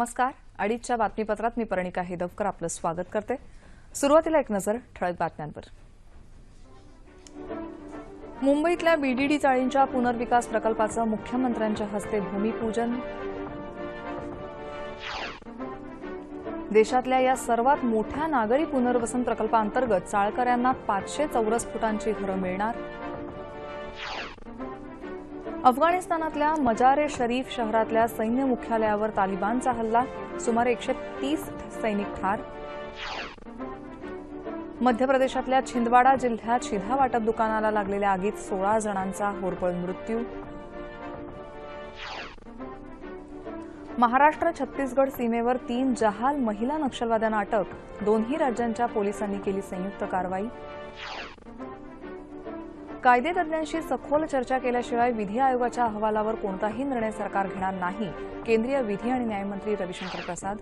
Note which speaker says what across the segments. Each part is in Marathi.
Speaker 1: नमस्कार. अडीचच्या बातमीपत्रात मी परिणिका हेदवकर आपलं स्वागत करते. सुरुवातीला एक नजर ठळक बातम्यांवर. मुंबईतल्या बीडीडी चाळींच्या पुनर्विकास प्रकल्पाचं मुख्यमंत्र्यांच्या हस्ते भूमिपूजन. देशातल्या या सर्वात मोठ्या नागरी पुनर्वसन प्रकल्पांतर्गत चाळकऱ्यांना पाचशे चौरस फुटांची घरं मिळणार. अफगाणिस्तानातल्या मजारे शरीफ शहरातल्या सैन्य मुख्यालयावर तालिबानचा हल्ला सुमारे एकशे तीस सैनिक ठार. मध्य प्रदेशातल्या छिंदवाडा जिल्ह्यात शिधा वाटप दुकानाला लागलेल्या आगीत सोळा जणांचा होरपळ मृत्यू. महाराष्ट्र छत्तीसगड सीमेवर तीन जहाल महिला नक्षलवाद्यांना अटक दोन्ही राज्यांच्या पोलिसांनी केली संयुक्त कारवाई. कायदेतज्ञांशी सखोल चर्चा केल्याशिवाय विधी आयोगाच्या अहवालावर कोणताही निर्णय सरकार घेणार नाही. केंद्रीय विधी आणि न्यायमंत्री रविशंकर प्रसाद.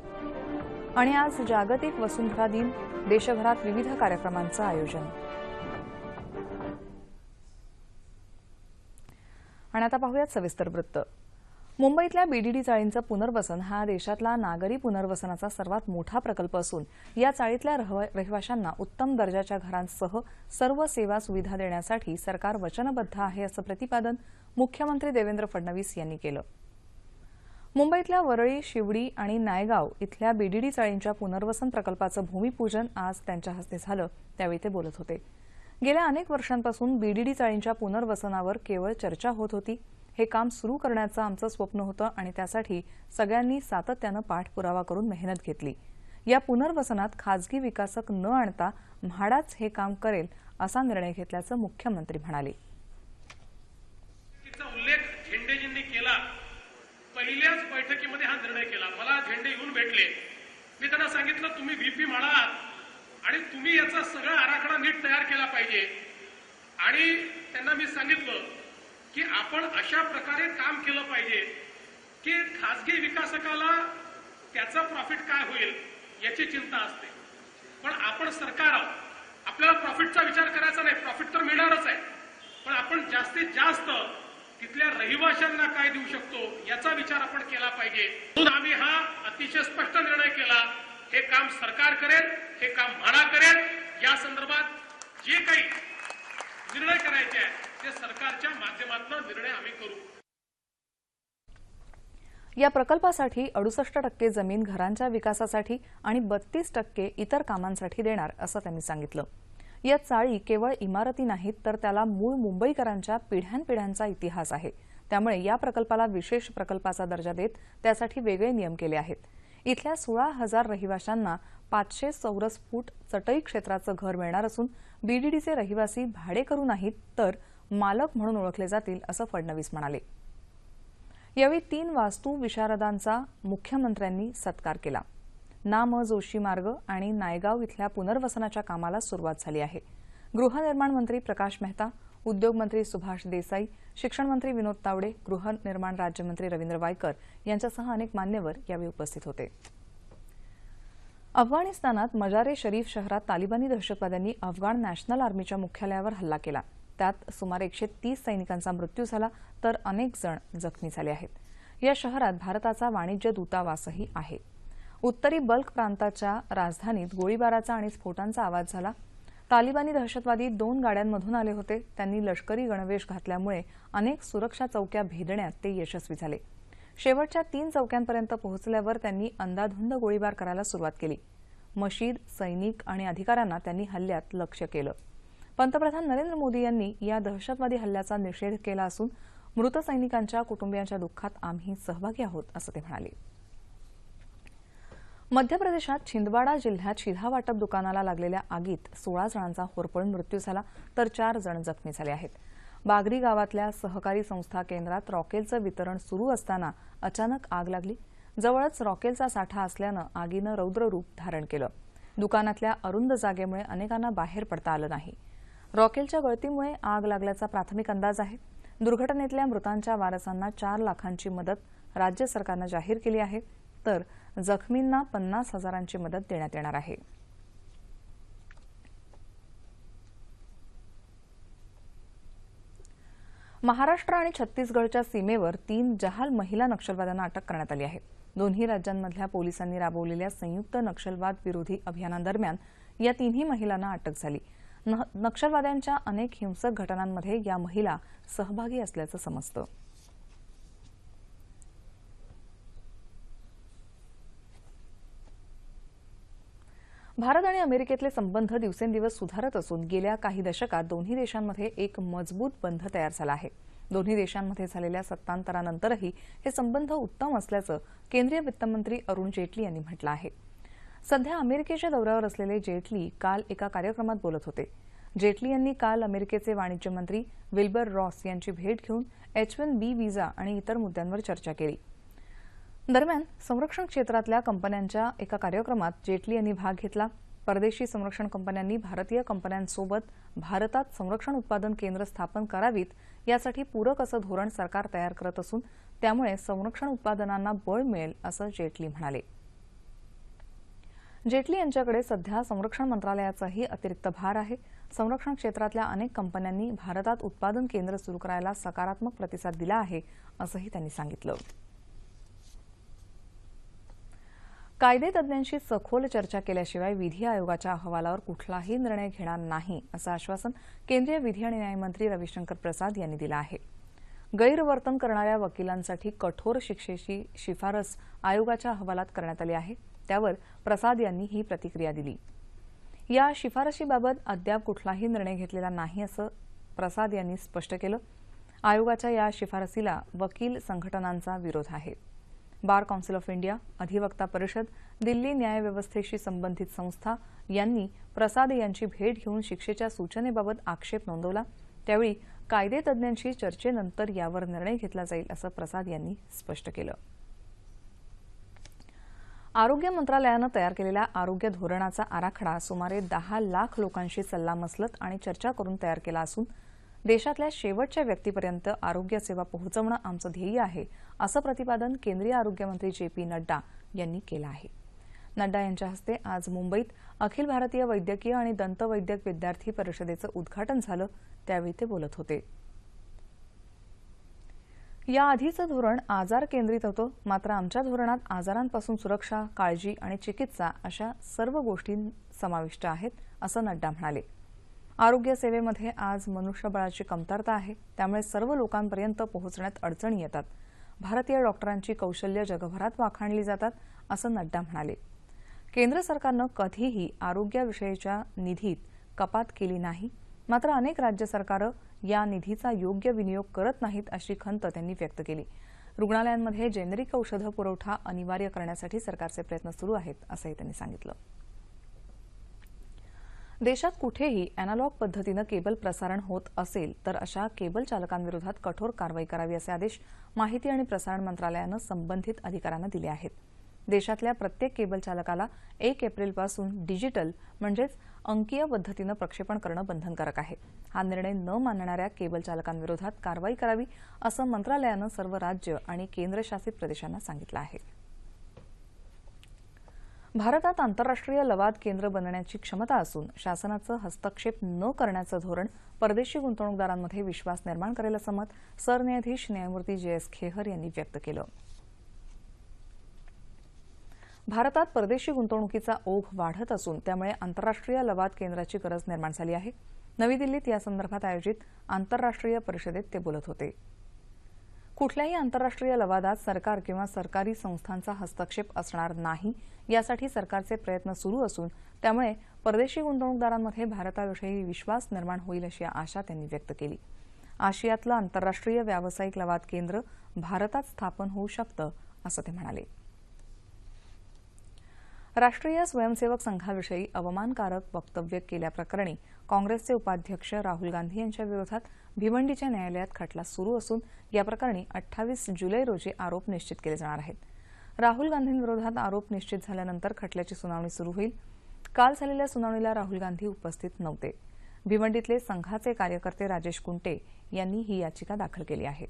Speaker 1: आणि आज जागतिक वसुंधरा दिन देशभरात विविध कार्यक्रमांचं आयोजन. आणि आता पाहूयात सविस्तर वृत्त. मुंबईतल्या बीडीडी चाळींचं पुनर्वसन हा देशातला नागरी पुनर्वसनाचा सर्वात मोठा प्रकल्प असून या चाळीतल्या रहिवाशांना उत्तम दर्जाच्या घरांसह सर्व सेवा सुविधा देण्यासाठी सरकार वचनबद्ध आहे असं प्रतिपादन मुख्यमंत्री देवेंद्र फडणवीस यांनी केलं. मुंबईतल्या वरळी शिवडी आणि नायगाव इथल्या बीडीडी चाळींच्या पुनर्वसन प्रकल्पाचं भूमिपूजन आज त्यांच्या हस्ते झालं त्यावेळी ते बोलत होते. गेल्या अनेक वर्षांपासून बीडीडी चाळींच्या पुनर्वसनावर केवळ चर्चा होत होती हे काम सुरू करण्याचं आमचं स्वप्न होतं आणि त्यासाठी सगळ्यांनी सातत्यानं पाठपुरावा करून मेहनत घेतली. या पुनर्वसनात खासगी विकासक न आणता म्हाडाच हे काम करेल असा निर्णय घेतल्याचं मुख्यमंत्री म्हणाले.
Speaker 2: उल्लेख झेंडेजींनी केला. पहिल्याच बैठकीमध्ये हा निर्णय केला. मला झेंडे येऊन भेटले. मी त्यांना सांगितलं तुम्ही व्हीपी म्हणा आणि तुम्ही याचा सगळा आराखडा नीट तयार केला पाहिजे. आणि त्यांना मी सांगितलं की आपण अशा प्रकारे काम केलं पाहिजे की खासगी विकासकाला त्याचा प्रॉफिट काय होईल याची चिंता असते. पण आपण सरकार आहोत. आपल्याला प्रॉफिटचा विचार करायचा नाही. प्रॉफिट तर मिळणारच आहे. पण आपण जास्तीत जास्त तिथल्या रहिवाशांना काय देऊ शकतो याचा विचार आपण केला पाहिजे. म्हणून आम्ही हा अतिशय स्पष्ट निर्णय केला. हे काम सरकार करेल हे काम म्हाडा करेल. या संदर्भात जे काही निर्णय करायचे आहेत. ते सरकारच्या माध्यमातून निर्णय आम्ही करू.
Speaker 1: या प्रकल्पासाठी अडुसष्ट टक्के जमीन घरांच्या विकासासाठी आणि बत्तीस टक्के इतर कामांसाठी देणार असं त्यांनी सांगितलं. या चाळी केवळ इमारती नाहीत तर त्याला मूळ मुंबईकरांच्या पिढ्यानपिढ्यांचा इतिहास आहे. त्यामुळे या प्रकल्पाला विशेष प्रकल्पाचा दर्जा देत त्यासाठी वेगळे नियम केले आहेत. इथल्या सोळा हजार रहिवाशांना पाचशे चौरस फूट चटई क्षेत्राचं घर मिळणार असून बीडीडीचे रहिवासी भाडेकरू नाहीत तर मालक म्हणून ओळखले जातील असं फडणवीस म्हणाले. यावेळी तीन वास्तू विशारदांचा मुख्यमंत्र्यांनी सत्कार केला. नाम जोशी मार्ग आणि नायगाव इथल्या पुनर्वसनाच्या कामाला सुरुवात झाली आहे. गृहनिर्माण मंत्री प्रकाश मेहता उद्योगमंत्री सुभाष देसाई शिक्षण मंत्री विनोद तावडे गृहनिर्माण राज्यमंत्री रवींद्र वायकर यांच्यासह अनेक मान्यवर यावेळी उपस्थित होते. अफगाणिस्तानात मजारे शरीफ शहरात तालिबानी दहशतवाद्यांनी अफगाण नॅशनल आर्मीच्या मुख्यालयावर हल्ला केला. त्यात सुमारे एकशे तीस सैनिकांचा मृत्यू झाला तर अनेक जण जखमी झाले आहेत. या शहरात भारताचा वाणिज्य दूतावासही आहे. उत्तरी बल्क प्रांताच्या राजधानीत गोळीबाराचा आणि स्फोटांचा आवाज झाला. तालिबानी दहशतवादी दोन गाड्यांमधून आले होते. त्यांनी लष्करी गणवेश घातल्यामुळे अनेक सुरक्षा चौक्या भेदण्यात ते यशस्वी झाले. शेवटच्या तीन चौक्यांपर्यंत पोहोचल्यावर त्यांनी अंदाधुंद गोळीबार करायला सुरुवात केली. मशीद सैनिक आणि अधिकाऱ्यांना त्यांनी हल्ल्यात लक्ष्य केलं. पंतप्रधान नरेंद्र मोदी यांनी या दहशतवादी हल्ल्याचा निषेध केला असून मृत सैनिकांच्या कुटुंबियांच्या दुःखात आम्ही सहभागी आहोत असं ते म्हणाले. मध्य प्रदेशात छिंदवाडा जिल्ह्यात शिधा वाटप दुकानाला लागलेल्या आगीत सोळा जणांचा होरपळून मृत्यू झाला तर चार जण जखमी झाले आहेत. बागरी गावातल्या सहकारी संस्था केंद्रात रॉकेलचं वितरण सुरू असताना अचानक आग लागली. जवळच रॉकेलचा साठा असल्यानं आगीनं रौद्ररूप धारण केलं. दुकानातल्या अरुंद जागेमुळे अनेकांना बाहेर पडता आलं नाही. रॉकेलच्या गळतीमुळे आग लागल्याचा प्राथमिक अंदाज आहे. दुर्घटनेतल्या मृतांच्या वारसांना चार लाखांची मदत राज्य सरकारनं जाहीर केली आहे. तर जखमींना पन्नास हजारांची मदत देण्यात येणार आहे. महाराष्ट्र आणि छत्तीसगडच्या सीमेवर तीन जहाल महिला नक्षलवाद्यांना अटक करण्यात आली आहे. दोन्ही राज्यांमधल्या पोलिसांनी राबवलेल्या संयुक्त नक्षलवाद विरोधी अभियानादरम्यान या तिन्ही महिलांना अटक झाली. न- नक्षलवाद्यांच्या अनेक हिंसक घटनांमध्ये या महिला सहभागी असल्याचं समजतं. भारत आणि अमेरिकेतले संबंध दिवसेंदिवस सुधारत असून गेल्या काही दशकात दोन्ही देशांमध्ये एक मजबूत बंध तयार झाला आहे. दोन्ही देशांमध्ये झालेल्या सत्तांतरानंतरही हे संबंध उत्तम असल्याचं केंद्रीय वित्तमंत्री अरुण जेटली यांनी म्हटलं आहे. सध्या अमेरिकेच्या दौऱ्यावर असलेले जेटली काल एका कार्यक्रमात बोलत होते. जेटली यांनी काल अमेरिकेचे वाणिज्य मंत्री विल्बर रॉस यांची भेट घेऊन एच वन बी व्हिसा आणि इतर मुद्द्यांवर चर्चा केली. दरम्यान संरक्षण क्षेत्रातल्या कंपन्यांच्या एका कार्यक्रमात जेटली यांनी भाग घेतला. परदेशी संरक्षण कंपन्यांनी भारतीय कंपन्यांसोबत भारतात संरक्षण उत्पादन केंद्र स्थापन करावीत यासाठी पूरक असं धोरण सरकार तयार करत असून त्यामुळे संरक्षण उत्पादनांना बळ मिळेल असं जेटली म्हणाले. जेटली यांच्याकडे सध्या संरक्षण मंत्रालयाचाही अतिरिक्त भार आहे. संरक्षण क्षेत्रातल्या अनेक कंपन्यांनी भारतात उत्पादन केंद्र सुरू करायला सकारात्मक प्रतिसाद दिला आहे असंही त्यांनी सांगितलं. कायदेतज्ञांशी सखोल चर्चा केल्याशिवाय विधी आयोगाच्या अहवालावर कुठलाही निर्णय घेणार नाही असं आश्वासन केंद्रीय विधी आणि न्यायमंत्री रविशंकर प्रसाद यांनी दिलं आहे. गैरवर्तन करणाऱ्या वकिलांसाठी कठोर शिक्षेची शिफारस आयोगाच्या अहवालात करण्यात आली आहे. त्यावर प्रसाद यांनी ही प्रतिक्रिया दिली. या शिफारशीबाबत अद्याप कुठलाही निर्णय घेतलेला नाही असं प्रसाद यांनी स्पष्ट केलं. आयोगाच्या या शिफारसीला वकील संघटनांचा विरोध आहे. बार कौन्सिल ऑफ इंडिया अधिवक्ता परिषद दिल्ली न्यायव्यवस्थेशी संबंधित संस्था यांनी प्रसाद यांची भेट घेऊन शिक्षेच्या सूचनेबाबत आक्षेप नोंदवला. त्यावेळी कायदे तज्ज्ञांशी चर्चेनंतर यावर निर्णय घेतला जाईल असं प्रसाद यांनी स्पष्ट केलं. आरोग्य मंत्रालयानं तयार केलेल्या आरोग्य धोरणाचा आराखडा सुमारे दहा लाख लोकांशी सल्लामसलत आणि चर्चा करून तयार केला असून देशातल्या शेवटच्या व्यक्तीपर्यंत आरोग्य सेवा पोहोचवणं आमचं ध्येय आहे असं प्रतिपादन केंद्रीय आरोग्यमंत्री जे पी नड्डा यांनी केलं आहे. नड्डा यांच्या हस्ते आज मुंबईत अखिल भारतीय वैद्यकीय आणि दंतवैद्यक विद्यार्थी परिषदेचं उद्घाटन झालं त्यावेळी ते बोलत होते. या आधीचं धोरण आजार केंद्रित होतं मात्र आमच्या धोरणात आजारांपासून सुरक्षा काळजी आणि चिकित्सा अशा सर्व गोष्टी समाविष्ट आहेत असं नड्डा म्हणाले. आरोग्य सेवेमध्ये आज मनुष्यबळाची कमतरता आहे. त्यामुळे सर्व लोकांपर्यंत पोहोचण्यात अडचणी येतात. भारतीय डॉक्टरांची कौशल्य जगभरात वाखाणली जातात असं नड्डा म्हणाले. केंद्र सरकारनं कधीही आरोग्याविषयीच्या निधीत कपात केली नाही. मात्र अनेक राज्य सरकारं या निधीचा योग्य विनियोग करत नाहीत अशी खंत त्यांनी व्यक्त केली. रुग्णालयांमध्ये जेनेरिक औषधं पुरवठा अनिवार्य करण्यासाठी सरकारचे प्रयत्न सुरू आहेत असंही त्यांनी सांगितलं. देशात कुठेही अॅनालॉग पद्धतीनं केबल प्रसारण होत असेल तर अशा केबल चालकांविरोधात कठोर कारवाई करावी असे आदेश माहिती आणि प्रसारण मंत्रालयानं संबंधित अधिकाऱ्यांना दिले आहेत. देशातल्या प्रत्येक केबल चालकाला एक एप्रिलपासून डिजिटल म्हणजेच अंकीय पद्धतीनं प्रक्षेपण करणं बंधनकारक आहे. हा निर्णय न मानणाऱ्या केबल चालकांविरोधात कारवाई करावी असं मंत्रालयानं सर्व राज्य आणि केंद्रशासित प्रदेशांना सांगितलं आहे. भारतात आंतरराष्ट्रीय लवाद केंद्र बनण्याची क्षमता असून शासनाचं हस्तक्षेप न करण्याचं धोरण परदेशी गुंतवणूकदारांमध्ये विश्वास निर्माण करेल असं मत सरन्यायाधीश न्यायमूर्ती जे एस खेहर यांनी व्यक्त केलं. भारतात परदेशी गुंतवणुकीचा ओघ वाढत असून त्यामुळे आंतरराष्ट्रीय लवाद केंद्राची गरज निर्माण झाली आहे. नवी दिल्लीत यासंदर्भात आयोजित आंतरराष्ट्रीय परिषदेत ते बोलत होते. कुठल्याही आंतरराष्ट्रीय लवादात सरकार किंवा सरकारी संस्थांचा हस्तक्षेप असणार नाही यासाठी सरकारचे प्रयत्न सुरू असून त्यामुळे परदेशी गुंतवणूकदारांमध्ये भारताविषयी विश्वास निर्माण होईल अशी आशा त्यांनी व्यक्त केली. आशियातलं आंतरराष्ट्रीय व्यावसायिक लवाद केंद्र भारतात स्थापन होऊ शकतं असं ते म्हणाले. राष्ट्रीय स्वयंसेवक संघाविषयी अवमानकारक वक्तव्य केल्याप्रकरणी काँग्रेसचे उपाध्यक्ष राहुल गांधी यांच्या विरोधात भिवंडीच्या न्यायालयात खटला सुरू असून या प्रकरणी अठ्ठावीस जुलै रोजी आरोप निश्चित केले जाणार आहेत. राहुल गांधींविरोधात आरोप निश्चित झाल्यानंतर खटल्याची सुनावणी सुरू होईल. काल झालेल्या सुनावणीला राहुल गांधी उपस्थित नव्हते. भिवंडीतले संघाचे कार्यकर्ते राजेश कुंटे यांनी ही याचिका दाखल केली आहे.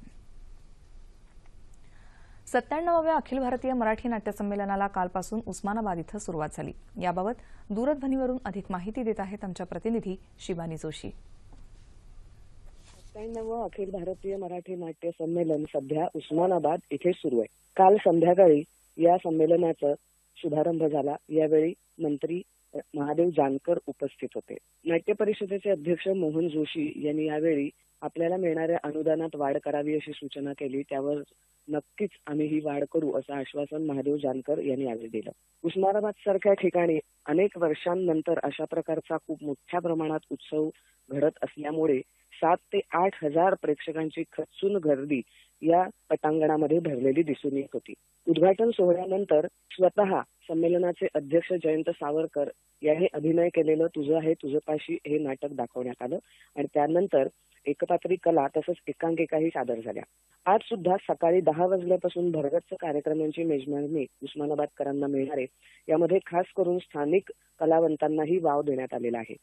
Speaker 1: सत्त्याण्णवाव्या अखिल भारतीय मराठी नाट्य संमेलनाला कालपासून उस्मानाबाद इथं सुरुवात झाली. याबाबत दूरध्वनीवरून अधिक माहिती देत आहेत आमच्या प्रतिनिधी शिवानी जोशी.
Speaker 3: सत्त्याण्णव अखिल भारतीय मराठी नाट्य संमेलन सध्या उस्मानाबाद इथे सुरू आहे. काल संध्याकाळी या संमेलनाचा शुभारंभ झाला. यावेळी मंत्री महादेव जानकर उपस्थित होते. नाट्य परिषदेचे अध्यक्ष मोहन जोशी यांनी यावेळी आपल्याला मिळणाऱ्या अनुदानात वाढ करावी अशी सूचना केली. त्यावर नक्कीच आम्ही ही वाढ करू असं आश्वासन महादेव जानकर यांनी यावेळी दिलं. उस्मानाबाद सारख्या ठिकाणी अनेक वर्षांनंतर अशा प्रकारचा खूप मोठ्या प्रमाणात उत्सव घडत असल्यामुळे सात ते आठ हजार प्रेक्षकांची खचून गर्दी या पटांगणामध्ये भरलेली दिसून येत होती. उद्घाटन सोहळ्यानंतर स्वतः संमेलनाचे अध्यक्ष जयंत सावरकर यांनी अभिनय केलेलं तुझं आहे तुझं पाशी हे नाटक दाखवण्यात आलं आणि त्यानंतर एकपात्री कला तसंच एकांकिकाही सादर झाल्या. आज सुद्धा सकाळी दहा वाजल्यापासून भरगच्च कार्यक्रमांची मेजमानी उस्मानाबादकरांना मिळणार आहे यामध्ये खास करून स्थानिक कलावंतांनाही वाव देण्यात आलेला आहे.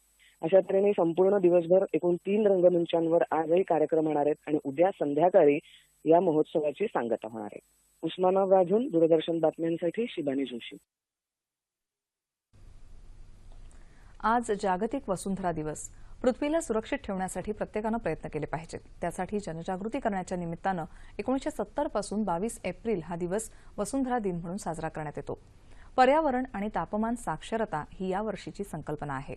Speaker 3: अशा तऱ्हेने संपूर्ण दिवसभर एकूण तीन रंगमंचांवर आजही कार्यक्रम होणार आहेत आणि उद्या संध्याकाळी या महोत्सवाची सांगता होणार आहे. उस्मानाबादहून दूरदर्शन बातम्यांसाठी शिबानी जोशी.
Speaker 1: आज जागतिक वसुंधरा दिवस. पृथ्वीला सुरक्षित ठेवण्यासाठी प्रत्येकानं प्रयत्न केले पाहिजेत. त्यासाठी जनजागृती करण्याच्या निमित्तानं एकोणीशे सत्तरपासून बावीस एप्रिल हा दिवस वसुंधरा दिन म्हणून साजरा करण्यात येतो. पर्यावरण आणि तापमान साक्षरता ही या वर्षीची संकल्पना आहे.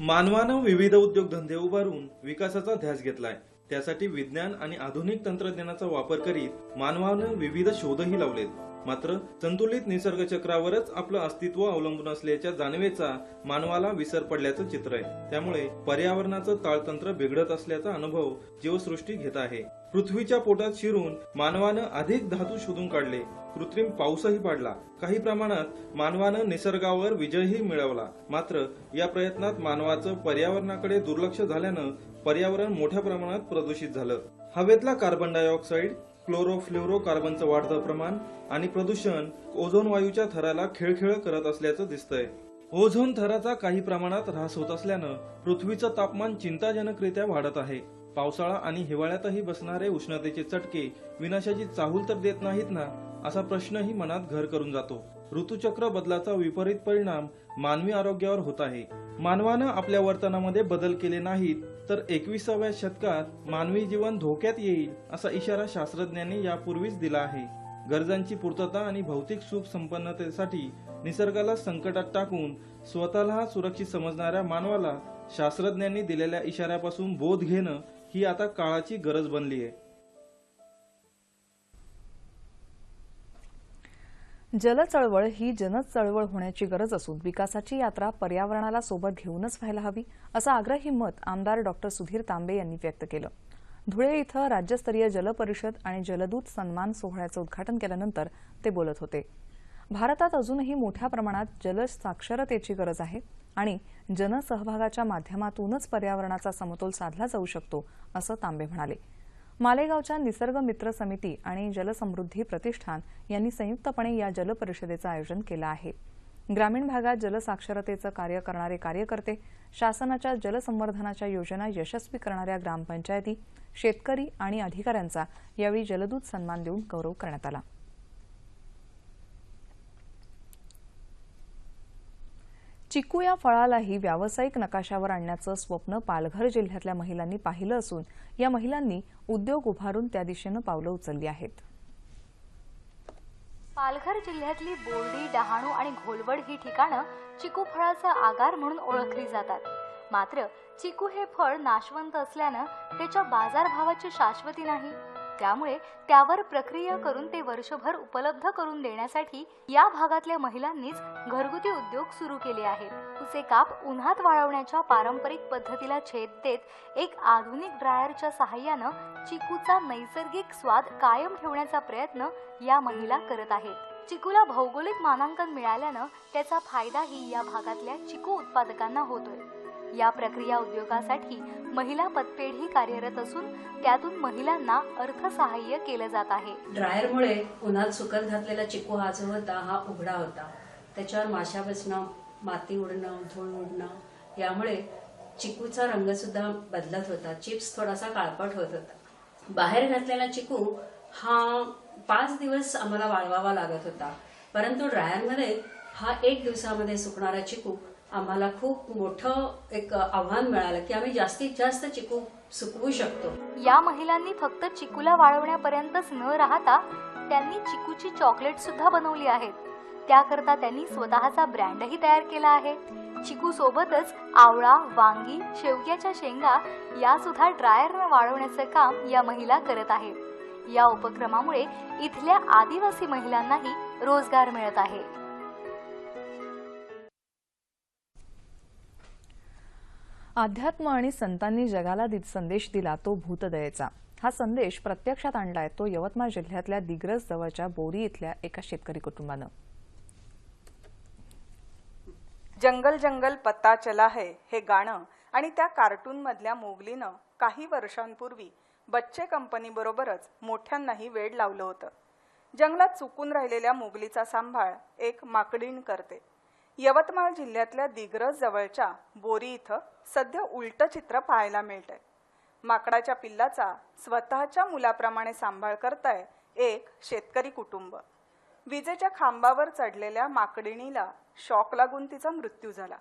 Speaker 4: मानवानं विविध उद्योगधंदे उभारून विकासाचा ध्यास घेतलाय. त्यासाठी विज्ञान आणि आधुनिक तंत्रज्ञानाचा वापर करीत मानवानं विविध शोधही लावलेत. मात्र संतुलित निसर्ग चक्रावरच आपलं अस्तित्व अवलंबून असल्याच्या जाणवेचा मानवाला विसर पडल्याचं चित्र आहे. त्यामुळे पर्यावरणाचं ताळतंत्र बिघडत असल्याचा अनुभव जीवसृष्टी घेत आहे. पृथ्वीच्या पोटात शिरून मानवानं अधिक धातू शोधून काढले. कृत्रिम पाऊसही पाडला. काही प्रमाणात मानवानं निसर्गावर विजयही मिळवला. मात्र या प्रयत्नात मानवाचं पर्यावरणाकडे दुर्लक्ष झाल्यानं पर्यावरण मोठ्या प्रमाणात प्रदूषित झालं. हवेतला कार्बन डायऑक्साईड क्लोरोफ्लोरो कार्बनचं वाढतं प्रमाण आणि प्रदूषण ओझोन वायूच्या थराला खेळखेळ करत असल्याचं दिसतंय. ओझोन थराचा काही प्रमाणात ऱ्हास होत असल्यानं पृथ्वीचं तापमान चिंताजनकरित्या वाढत आहे. पावसाळा आणि हिवाळ्यातही बसणारे उष्णतेचे चटके विनाशाची चाहूल तर देत नाहीत ना असा प्रश्नही मनात घर करून जातो. ऋतुचक्र बदलाचा विपरीत परिणाम मानवी आरोग्यावर होत आहे. मानवानं आपल्या वर्तनामध्ये बदल केले नाहीत तर एकविसाव्या शतकात मानवी जीवन धोक्यात येईल असा इशारा शास्त्रज्ञांनी यापूर्वीच दिला आहे. गरजांची पूर्तता आणि भौतिक सुख संपन्नतेसाठी निसर्गाला संकटात टाकून स्वतःला सुरक्षित समजणाऱ्या मानवाला शास्त्रज्ञांनी दिलेल्या इशाऱ्यापासून बोध घेणं ही आता काळाची गरज बनली आहे
Speaker 1: जल चळवळ ही जनचळवळ होण्याची गरज असून विकासाची यात्रा पर्यावरणाला सोबत घेऊनच व्हायला हवी असं आग्रही मत आमदार डॉक्टर सुधीर तांबे यांनी व्यक्त केलं. धुळे इथं राज्यस्तरीय जल परिषद आणि जलदूत सन्मान सोहळ्याचं उद्घाटन केल्यानंतर ते बोलत होते. भारतात अजूनही मोठ्या प्रमाणात जल साक्षरतेची गरज आहे आणि जनसहभागाच्या माध्यमातूनच पर्यावरणाचा समतोल साधला जाऊ शकतो असं तांबे म्हणाले. मालेगावच्या निसर्ग मित्र समिती आणि जलसमृद्धी प्रतिष्ठान यांनी संयुक्तपणे या जल परिषदेचं आयोजन केलं आहे. ग्रामीण भागात जलसाक्षरतेचं कार्य करणारे कार्यकर्ते शासनाच्या जलसंवर्धनाच्या योजना यशस्वी करणाऱ्या ग्रामपंचायती शेतकरी आणि अधिकाऱ्यांचा यावेळी जलदूत सन्मान देऊन गौरव करण्यात आला. चिकू या फळालाही व्यावसायिक नकाशावर आणण्याचं स्वप्न पालघर जिल्ह्यातल्या महिलांनी पाहिलं असून या महिलांनी उद्योग उभारून त्या दिशेनं पावलं उचलली आहेत.
Speaker 5: पालघर जिल्ह्यातली बोर्डी डहाणू आणि घोलवड ही ठिकाणं चिकू फळाचा आगार म्हणून ओळखली जातात. मात्र चिकू हे फळ नाशवंत असल्यानं त्याच्या बाजारभावाची शाश्वती नाही. त्यामुळे त्यावर प्रक्रिया करून ते वर्षभर उपलब्ध करून देण्यासाठी या भागातल्या महिलांनीच घरगुती उद्योग सुरू केले आहेत. उसे काप उन्हात वाळवण्याच्या पारंपरिक पद्धतीला छेद देत एक आधुनिक ड्रायरच्या सहाय्यानं चिकूचा नैसर्गिक स्वाद कायम ठेवण्याचा प्रयत्न या महिला करत आहेत. चिकूला भौगोलिक मानांकन मिळाल्यानं त्याचा फायदाही या भागातल्या चिकू उत्पादकांना होतोय. या प्रक्रिया उद्योगासाठी महिला पतपेढी कार्यरत असून त्यातून महिलांना अर्थसहाय्य केलं जात आहे.
Speaker 6: ड्रायरमुळे उन्हात सुकत घातलेला चिकू हा जो होता हा उघडा होता. त्याच्यावर माशा बसणं माती उडणं धूळ उडणं यामुळे चिकूचा रंग सुद्धा बदलत होता. चिप्स थोडासा काळपट होत होता. बाहेर घातलेला चिकू हा पाच दिवस आम्हाला वाळवावा लागत होता. परंतु ड्रायरमध्ये हा एक दिवसामध्ये सुकणारा चिकू आम्हाला खूप मोठं एक आव्हान मिळालं की आम्ही जास्तीत जास्त चिकू सुकवू शकतो.
Speaker 5: या महिलांनी फक्त चिकूला वाळवण्यापर्यंतच न राहता त्यांनी चिकूची चॉकलेट सुद्धा बनवली आहेत त्याकरता त्यांनी स्वतःचा ब्रँडही तयार केला आहे. चिकू सोबतच आवळा वांगी शेवग्याच्या शेंगा या सुद्धा ड्रायरनं वाळवण्याचं काम या महिला करत आहेत या उपक्रमामुळे इथल्या आदिवासी महिलांनाही रोजगार मिळत आहे.
Speaker 1: अध्यात्म आणि संतांनी जगाला दि- संदेश दिला तो भूतदयेचा. हा संदेश प्रत्यक्षात आणलाय तो यवतमाळ जिल्ह्यातल्या दिग्रस जवळच्या बोरी इथल्या एका शेतकरी कुटुंबानं.
Speaker 7: जंगल जंगल पत्ता चला है हे गाणं आणि त्या कार्टूनमधल्या मोगलीनं काही वर्षांपूर्वी बच्चे कंपनीबरोबरच मोठ्यांनाही वेड लावलं होतं. जंगलात चुकून राहिलेल्या मोगलीचा सांभाळ एक माकडीण करते. यवतमाळ जिल्ह्यातल्या दिग्रस जवळच्या बोरी इथं सध्या उलटं चित्र पाहायला मिळतंय. माकडाच्या पिल्लाचा स्वतःच्या मुलाप्रमाणे सांभाळ करताय एक शेतकरी कुटुंब. विजेच्या खांबावर चढलेल्या माकडिणीला शॉक लागून तिचा मृत्यू झाला.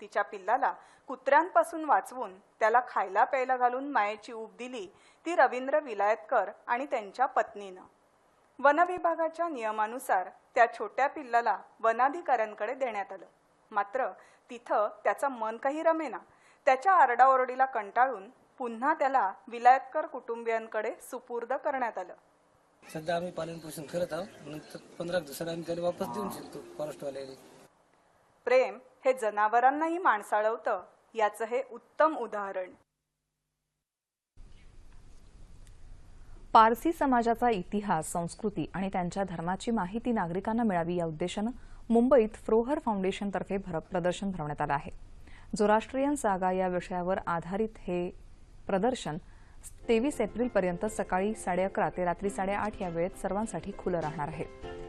Speaker 7: तिच्या पिल्लाला कुत्र्यांपासून वाचवून त्याला खायला प्यायला घालून मायेची ऊब दिली ती रवींद्र विलायतकर आणि त्यांच्या पत्नीनं. वनविभागाच्या नियमानुसार त्या छोट्या पिल्लाला वनाधिकाऱ्यांकडे देण्यात आलं. मात्र तिथं त्याचं मन काही रमेना. त्याच्या आरडाओरडीला कंटाळून पुन्हा त्याला विलायतकर कुटुंबियांकडे सुपूर्द करण्यात आलं.
Speaker 8: सध्या आम्ही पालन पोषण करत आहोत. नंतर पंधरा आम्ही त्याला वापस देऊन शकतो फॉरेस्टवाल्याने
Speaker 7: प्रेम हे जनावरांनाही माणसाळवतं याचं हे उत्तम उदाहरण.
Speaker 1: पारसी समाजाचा इतिहास संस्कृती आणि त्यांच्या धर्माची माहिती नागरिकांना मिळावी या उद्देशानं मुंबईत फ्रोहर फाउंडेशनतर्फे प्रदर्शन भरवण्यात आलं आहे. झोराष्ट्रियन सागा या विषयावर आधारित हे प्रदर्शन तेवीस एप्रिलपर्यंत सकाळी साडे अकरा ते रात्री साडेआठ या वेळेत सर्वांसाठी खुलं राहणार आहे.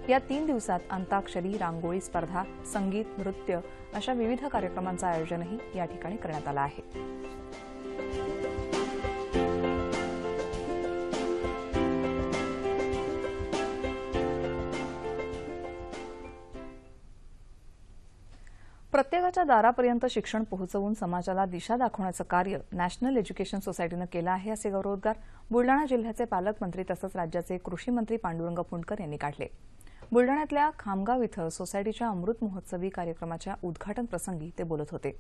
Speaker 1: या तीन दिवसात अंताक्षरी रांगोळी स्पर्धा संगीत नृत्य अशा विविध कार्यक्रमांचं आयोजनही या ठिकाणी करण्यात आलं आहे. प्रत्येकाच्या दारापर्यंत शिक्षण पोहोचवून समाजाला दिशा दाखवण्याचं कार्य नॅशनल एज्युकेशन सोसायटीनं केलं आहे असे गौरवोद्गार बुलडाणा जिल्ह्याचे पालकमंत्री तसंच राज्याचे कृषी मंत्री पांडुरंग फुंडकर यांनी काढले. बुलडाण्यातल्या खामगाव इथं सोसायटीच्या अमृत महोत्सवी कार्यक्रमाच्या उद्घाटन प्रसंगी ते बोलत होते.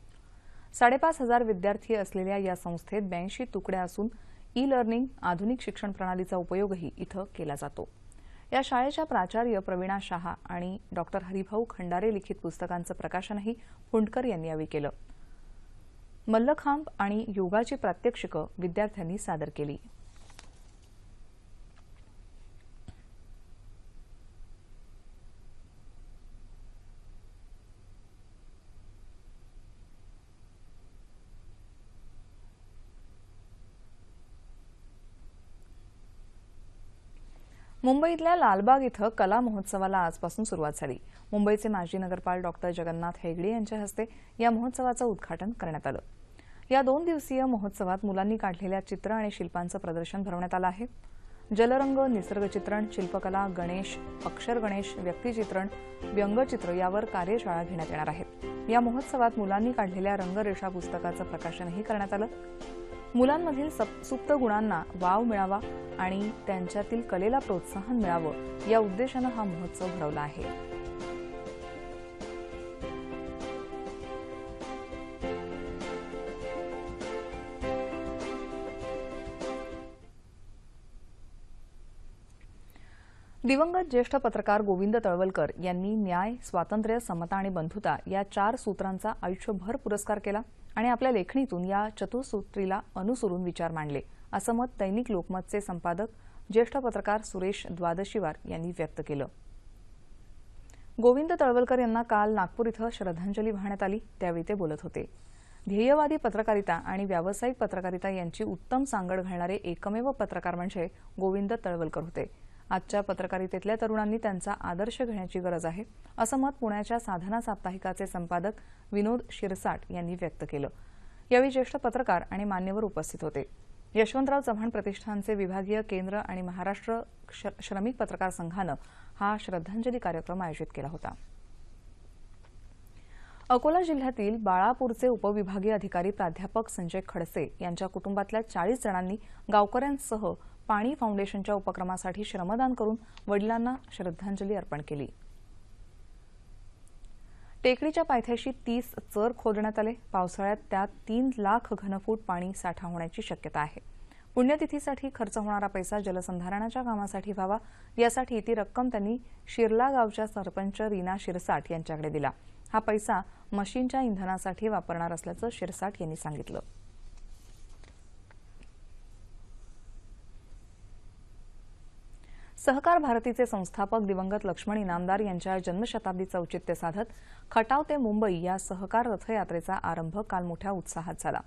Speaker 1: साडेपाच हजार विद्यार्थी असलेल्या या संस्थेत ब्याऐंशी तुकड्या असून ई लर्निंग आधुनिक शिक्षण प्रणालीचा उपयोगही इथं केला जातो. या शाळेच्या प्राचार्य प्रवीणा शहा आणि डॉक्टर हरिभाऊ खंडारे लिखित पुस्तकांचं प्रकाशनही हुंडकर यांनी यावेळी केलं. मल्लखांब आणि योगाची प्रात्यक्षिकं विद्यार्थ्यांनी सादर केली. मुंबईतल्या लालबाग इथं कला महोत्सवाला आजपासून सुरुवात झाली. मुंबईचे माजी नगरपाल डॉक्टर जगन्नाथ हेगडे यांच्या हस्ते या महोत्सवाचं उद्घाटन करण्यात आलं. या दोन दिवसीय महोत्सवात मुलांनी काढलेल्या चित्र आणि शिल्पांचं प्रदर्शन भरवण्यात आलं आहे. जलरंग निसर्गचित्रण शिल्पकला गणेश अक्षर गणेश व्यक्तिचित्रण व्यंगचित्र यावर कार्यशाळा घेण्यात येणार आहेत. या महोत्सवात मुलांनी काढलेल्या रंगरेषा पुस्तकाचं प्रकाशनही करण्यात आलं. मुलांमधील सुप्त गुणांना वाव मिळावा आणि त्यांच्यातील कलेला प्रोत्साहन मिळावं या उद्देशानं हा महोत्सव भरवला आहे. दिवंगत ज्येष्ठ पत्रकार गोविंद तळवलकर यांनी न्याय स्वातंत्र्य समता आणि बंधुता या चार सूत्रांचा आयुष्यभर पुरस्कार केला आणि आपल्या लेखणीतून या चतुसूत्रीला अनुसरून विचार मांडले असं मत दैनिक लोकमतचे संपादक ज्येष्ठ पत्रकार सुरेश द्वादशीवार यांनी व्यक्त केलं. गोविंद तळवलकर यांना काल नागपूर इथं श्रद्धांजली वाहण्यात आली त्यावेळी ते बोलत होते. ध्येयवादी पत्रकारिता आणि व्यावसायिक पत्रकारिता यांची उत्तम सांगड घालणारे एकमेव पत्रकार म्हणजे गोविंद तळवलकर होते. आजच्या पत्रकारितेतल्या तरुणांनी त्यांचा आदर्श घेण्याची गरज आहे असं मत पुण्याच्या साधना साप्ताहिकाचे संपादक विनोद शिरसाट यांनी व्यक्त केलं. यावेळी ज्येष्ठ पत्रकार आणि मान्यवर उपस्थित होते. यशवंतराव चव्हाण प्रतिष्ठानचे विभागीय केंद्र आणि महाराष्ट्र श- श्रमिक पत्रकार संघानं हा श्रद्धांजली कार्यक्रम आयोजित केला होता. अकोला जिल्ह्यातील बाळापूरचे उपविभागीय अधिकारी प्राध्यापक संजय खडसे यांच्या कुटुंबातल्या चाळीस जणांनी गावकऱ्यांसह पाणी फाउंडेशनच्या उपक्रमासाठी श्रमदान करून वडिलांना श्रद्धांजली अर्पण केली. टेकडीच्या पायथ्याशी तीस चर खोदण्यात आले. पावसाळ्यात त्यात तीन लाख घनफूट पाणी साठा होण्याची शक्यता आहे. पुण्यतिथीसाठी खर्च होणारा पैसा जलसंधारणाच्या कामासाठी व्हावा. यासाठी ती रक्कम त्यांनी शिरला गावच्या सरपंच रीना शिरसाट यांच्याकडे दिला. हा पैसा मशीनच्या इंधनासाठी वापरणार असल्याचं शिरसाट यांनी सांगितलं. सहकार भारतीचे संस्थापक दिवंगत लक्ष्मण इनामदार यांच्या जन्मशताब्दीचं औचित्य साधत खटाव ते मुंबई या सहकार रथयात्रेचा आरंभ काल मोठ्या उत्साहात झाला.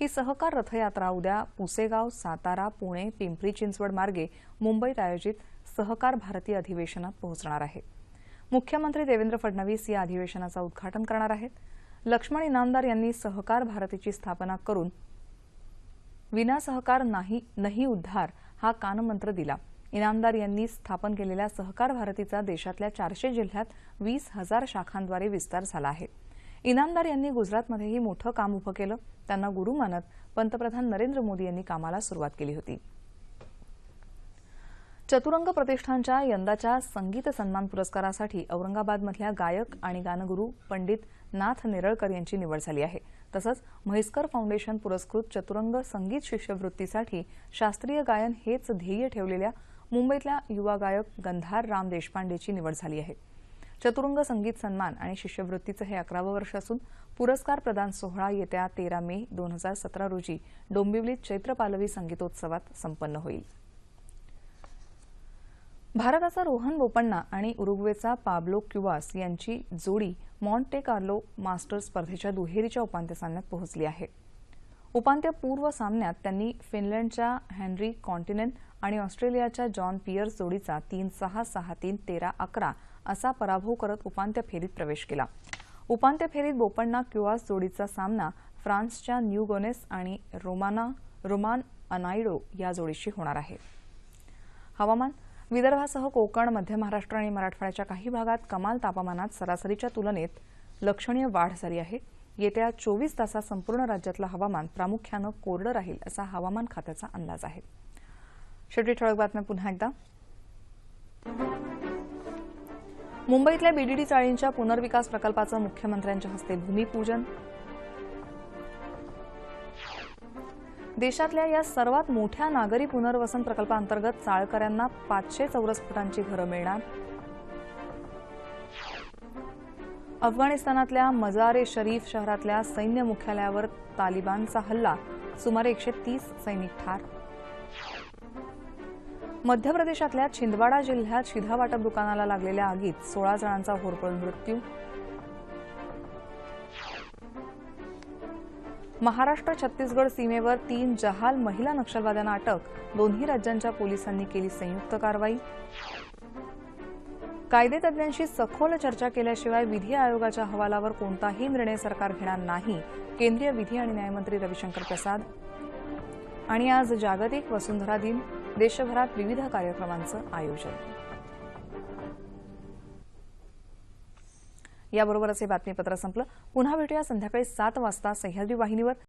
Speaker 1: ही सहकार रथयात्रा उद्या पुसेगाव सातारा पुणे पिंपरी चिंचवड मार्गे मुंबईत आयोजित सहकार भारती अधिवेशनात पोहोचणार आहे. मुख्यमंत्री देवेंद्र फडणवीस या अधिवेशनाचं उद्घाटन करणार आहेत. लक्ष्मण इनामदार यांनी सहकार भारतीची स्थापना करून विना सहकार नाही नाही उद्धार हा कानमंत्र दिला. इनामदार यांनी स्थापन केलेल्या सहकार भारतीचा देशातल्या चारशे जिल्ह्यात वीस हजार शाखांद्वारे विस्तार झाला आहे. इनामदार यांनी गुजरातमध्येही मोठं काम उभं केलं. त्यांना गुरु मानत पंतप्रधान नरेंद्र मोदी यांनी कामाला सुरुवात केली होती. चतुरंग प्रतिष्ठानच्या यंदाच्या संगीत सन्मान पुरस्कारासाठी औरंगाबादमधल्या गायक आणि गानगुरू पंडित नाथ नेरळकर यांची निवड झाली आहे. तसंच म्हैसकर फाउंडेशन पुरस्कृत चतुरंग संगीत शिष्यवृत्तीसाठी शास्त्रीय गायन हेच ध्येय ठेवलेल्या मुंबईतल्या युवा गायक गंधार राम देशपांडेची निवड झाली आहे. चतुरंग संगीत सन्मान आणि शिष्यवृत्तीचं हे अकरावं वर्ष असून पुरस्कार प्रदान सोहळा येत्या तेरा मे दोन हजार सतरा रोजी डोंबिवलीत चैत्र पालवी संगीतोत्सवात संपन्न होईल. भारताचा रोहन बोपण्णा आणि उरुग्वेचा पाब्लो क्युवास यांची जोडी मॉन्टे कार्लो मास्टर्स स्पर्धेच्या दुहेरीच्या उपांत्य सामन्यात पोहोचली आहे. उपांत्यपूर्व सामन्यात त्यांनी फिनलंडच्या हॅनरी कॉन्टिनेंट आणि ऑस्ट्रेलियाच्या जॉन पियर्स जोडीचा तीन सहा सहा तीन तेरा अकरा असा पराभव करत उपांत्य फेरीत प्रवेश केला. उपांत्य फेरीत बोपण्णा क्युआस जोडीचा सामना फ्रान्सच्या न्यू गोनेस आणि रोमाना रोमान अनायडो या जोडीशी होणार आहे. हवामान विदर्भासह कोकण मध्य महाराष्ट्र आणि मराठवाड्याच्या काही भागात कमाल तापमानात सरासरीच्या तुलनेत लक्षणीय वाढ झाली आहे. येत्या चोवीस तासात संपूर्ण राज्यातलं हवामान प्रामुख्यानं कोरडं राहील असा हवामान खात्याचा अंदाज आहे. शेवटी ठळक बातम्या पुन्हा एकदा. मुंबईतल्या बीडीडी चाळींच्या पुनर्विकास प्रकल्पाचं मुख्यमंत्र्यांच्या हस्ते भूमिपूजन. देशातल्या या सर्वात मोठ्या नागरी पुनर्वसन प्रकल्पांतर्गत चाळकऱ्यांना पाचशे चौरस फुटांची घरं मिळणार. अफगाणिस्तानातल्या मजारे शरीफ शहरातल्या सैन्य मुख्यालयावर तालिबानचा हल्ला सुमारे एकशे तीस सैनिक ठार. मध्य प्रदेशातल्या छिंदवाडा जिल्ह्यात शिधा वाटप दुकानाला लागलेल्या आगीत सोळा जणांचा होरपळून मृत्यू. महाराष्ट्र छत्तीसगड सीमेवर तीन जहाल महिला नक्षलवाद्यांना अटक. दोन्ही राज्यांच्या पोलिसांनी केली संयुक्त कारवाई. कायदेतज्ञांशी सखोल चर्चा केल्याशिवाय विधी आयोगाच्या अहवालावर कोणताही निर्णय सरकार घेणार नाही केंद्रीय विधी आणि न्यायमंत्री रविशंकर प्रसाद. आणि आज जागतिक वसुंधरा दिन. देशभरात विविध कार्यक्रमांचं आयोजन. याबरोबरच हे बातमीपत्र संपलं. पुन्हा भेटूया संध्याकाळी सात वाजता सह्याद्री वाहिनीवर.